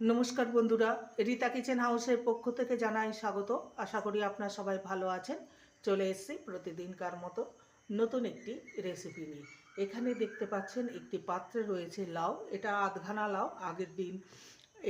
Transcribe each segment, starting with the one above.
নমস্কার বন্ধুরা, রীতা কিচেন হাউসের পক্ষ থেকে জানাই স্বাগত। আশা করি আপনারা সবাই ভালো আছেন। চলে এসেছি প্রতিদিনকার মতো নতুন একটি রেসিপি নিয়ে। এখানে দেখতে পাচ্ছেন একটি পাত্রে রয়েছে লাউ। এটা আধঘানা লাউ, আগের দিন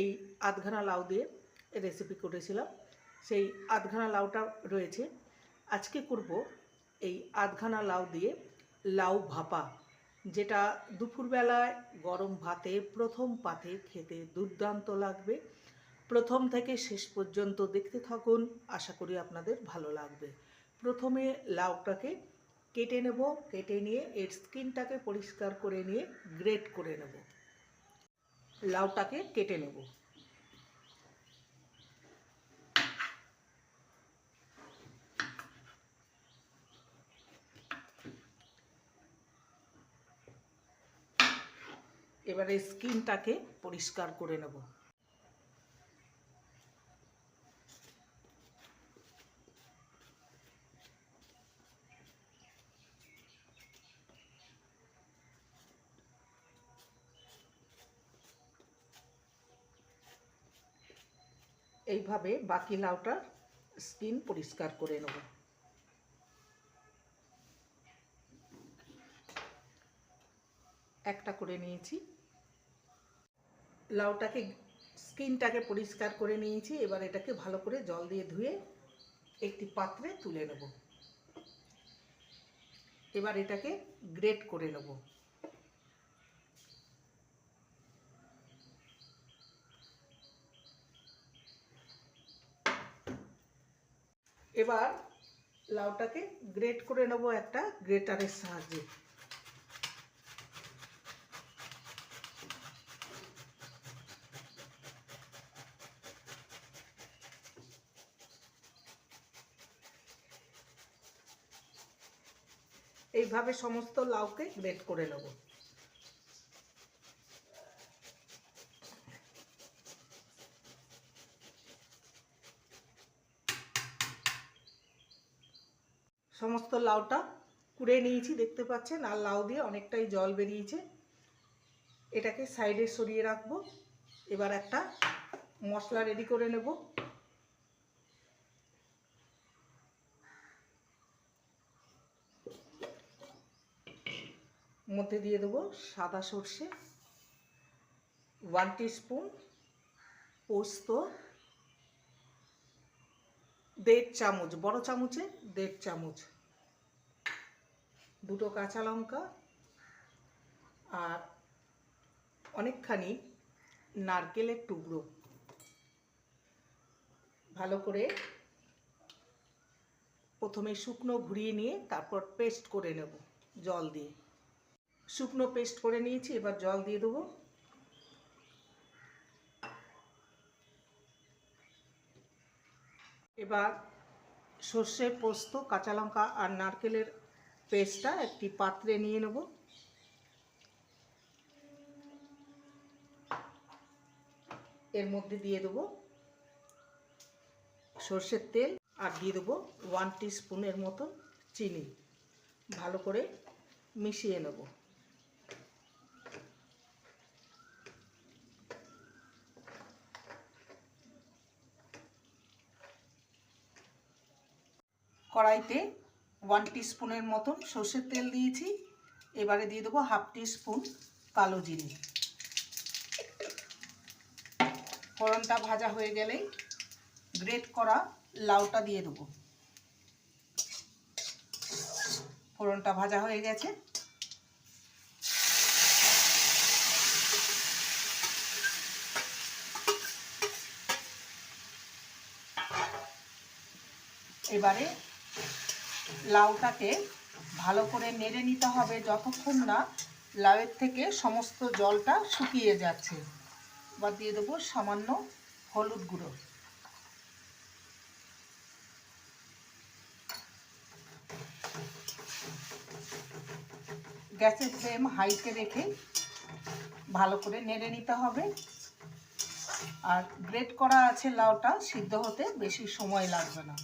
এই আধঘানা লাউ দিয়ে রেসিপি করেছিলাম। সেই আধঘানা লাউটা রয়েছে। আজকে করব এই আধঘানা লাউ দিয়ে লাউ ভাপা। যেটা দুপুরবেলায় গরম ভাতে প্রথম পাতে খেতে দুর্দান্ত লাগবে। প্রথম থেকে শেষ পর্যন্ত দেখতে থাকুন, আশা করি আপনাদের ভালো লাগবে। প্রথমে লাউটাকে কেটে নেব, কেটে নিয়ে এর স্কিনটাকে পরিষ্কার করে নিয়ে গ্রেট করে নেব। লাউটাকে কেটে নেব। এবারে স্কিনটাকে পরিষ্কার করে নেব। এইভাবে বাকি লাউটার স্কিন পরিষ্কার করে নেব। একটা করে নিয়েছি। লাউটাকে, স্কিনটাকে পরিষ্কার করে নিয়েছি। এবার এটাকে ভালো করে জল দিয়ে ধুয়ে একটি পাত্রে তুলে নেব। এবার এটাকে গ্রেট করে নেব। এবার লাউটাকে গ্রেট করে নেব একটা গ্রেটারের সাহায্যে। এইভাবে সমস্ত লাউকে গ্রেট করে নেব। সমস্ত লাউটা কুড়ে নিয়েছি, দেখতে পাচ্ছেন? আর লাউ দিয়ে অনেকটাই জল বেরিয়েছে। এটাকে সাইডে সরিয়ে রাখব। এবার একটা মশলা রেডি করে নেব। মধ্যে দিয়ে দেবো সাদা সর্ষে ওয়ান স্পুন পোস্ত, দেড় চামচ, বড় চামচে দেড় চামচ, দুটো কাঁচা লঙ্কা আর অনেকখানি নারকেলের টুকরো। ভালো করে প্রথমে শুকনো ঘুরিয়ে নিয়ে তারপর পেস্ট করে নেব জল দিয়ে। শুকনো পেস্ট করে নিয়েছি, এবার জল দিয়ে দেবো। এবার সর্ষে পোস্ত, কাঁচা লঙ্কা আর নারকেলের পেস্টটা একটি পাত্রে নিয়ে নেব। এর মধ্যে দিয়ে দেবো সর্ষের তেল আর দিয়ে দেবো ওয়ান স্পুনের মতো চিনি। ভালো করে মিশিয়ে নেব। কড়াইতে ওয়ান স্পুনের মতন সর্ষের তেল দিয়েছি। এবারে দিয়ে দেবো হাফ স্পুন কালো জিরে। ফোড়নটা ভাজা হয়ে গেলেই গ্রেট করা লাউটা দিয়ে দেবো। ফোড়নটা ভাজা হয়ে গেছে। এবারে লাউটাকে ভালো করে নেড়ে নিতে হবে যতক্ষণ না লাউয়ের থেকে সমস্ত জলটা শুকিয়ে যাচ্ছে। এবার দিয়ে দেবো সামান্য হলুদ গুঁড়ো। গ্যাসের ফ্লেম হাইতে রেখে ভালো করে নেড়ে নিতে হবে। আর গ্রেট করা আছে লাউটা, সিদ্ধ হতে বেশি সময় লাগবে না।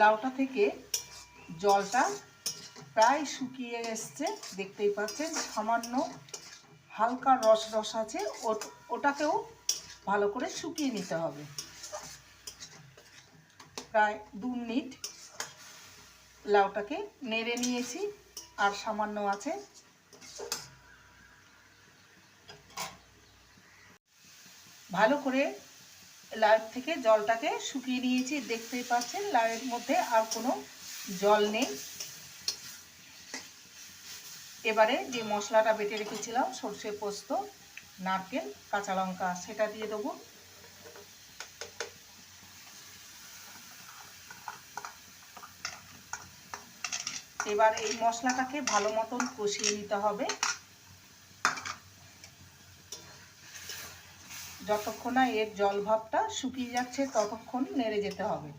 লাউটা থেকে জলটা প্রায় শুকিয়ে এসছে, দেখতেই পাচ্ছেন, সামান্য হালকা রস রস আছে ওটাকেও ভালো করে শুকিয়ে নিতে হবে। প্রায় দু মিনিট লাউটাকে নেড়ে নিয়েছি, আর সামান্য আছে। ভালো করে লাউয়ের থেকে জলটাকে শুকিয়ে নিয়েছি, দেখতেই পাচ্ছেন লাউয়ের মধ্যে আর কোনো জল নেই। এবারে যে মশলাটা বেটে রেখেছিলাম, সর্ষে পোস্ত, নারকেল, কাঁচা লঙ্কা, সেটা দিয়ে দেবো। এবার এই মশলাটাকে ভালো মতন কষিয়ে নিতে হবে। যতক্ষণ না এর জল ভাবটা শুকিয়ে যাচ্ছে, ততক্ষণ নেড়ে যেতে হবে।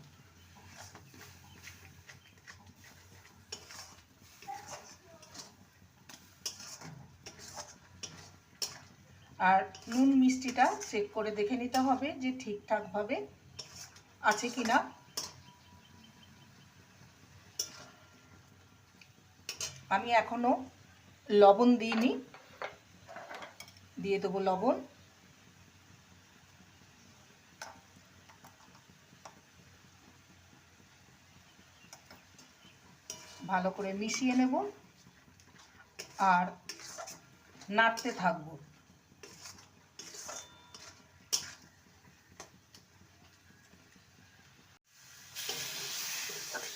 আর নুন মিষ্টিটা চেক করে দেখে নিতে হবে যে ঠিকঠাকভাবে আছে কি না আমি এখনও লবণ দিইনি। দিয়ে দেবো লবণ। ভালো করে মিশিয়ে নেব আর নাড়তে থাকব।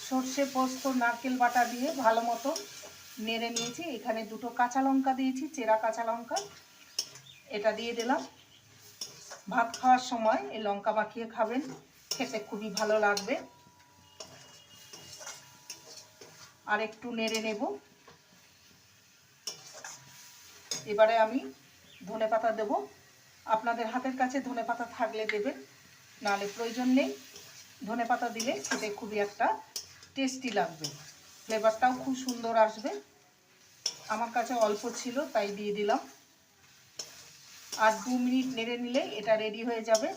সর্ষে, পোস্ত, নারকেল বাটা দিয়ে ভালো মতো নেড়ে নিয়েছি। এখানে দুটো কাঁচা লঙ্কা দিয়েছি, চেরা কাঁচা লঙ্কা। এটা দিয়ে দিলাম। ভাত খাওয়ার সময় এই লঙ্কা মাখিয়ে খাবেন, খেতে খুবই ভালো লাগবে। আর একটু নেড়ে নেব। এবারে আমি ধনে পাতা দেবো। আপনাদের হাতের কাছে ধনে পাতা থাকলে দেবেন, নাহলে প্রয়োজন নেই। ধনে পাতা দিলে খেতে খুবই একটা টেস্টি লাগবে। ফ্লেভারটাও খুব সুন্দর আসবে। আমার কাছে অল্প ছিল, তাই দিয়ে দিলাম। আর দু মিনিট নেড়ে নিলে এটা রেডি হয়ে যাবে।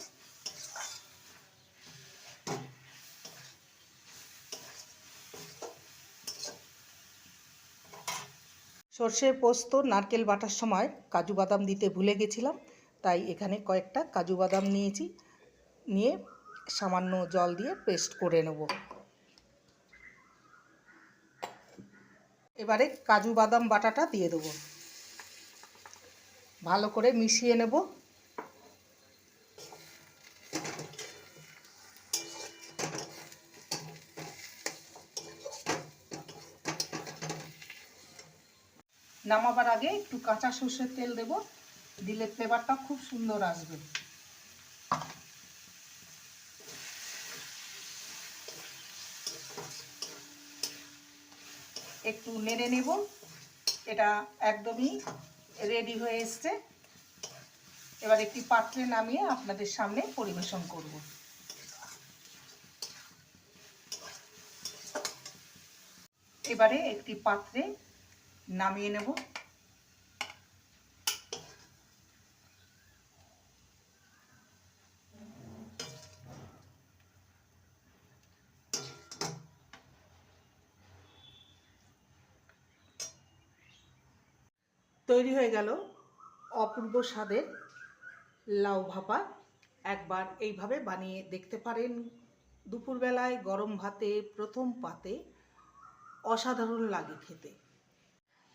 সর্ষে পোস্ত, নারকেল বাটার সময় কাজু বাদাম দিতে ভুলে গেছিলাম, তাই এখানে কয়েকটা কাজু বাদাম নিয়েছি, নিয়ে সামান্য জল দিয়ে পেস্ট করে নেব। এবারে কাজু বাদাম বাটাটা দিয়ে দেবো। ভালো করে মিশিয়ে নেব। নামাবার আগে একটু কাঁচা সর্ষের তেল দেব, দিলে ফ্লেভারটা খুব সুন্দর আসবে। একটু নেড়ে নেব, এটা একদমই রেডি হয়ে এসছে। এবার একটি পাত্রে নামিয়ে আপনাদের সামনে পরিবেশন করব। এবারে একটি পাত্রে নামিয়ে নেব। তৈরি হয়ে গেল অপূর্ব স্বাদের লাউ ভাপা। একবার এইভাবে বানিয়ে দেখতে পারেন। দুপুরবেলায় গরম ভাতে প্রথম পাতে অসাধারণ লাগে খেতে।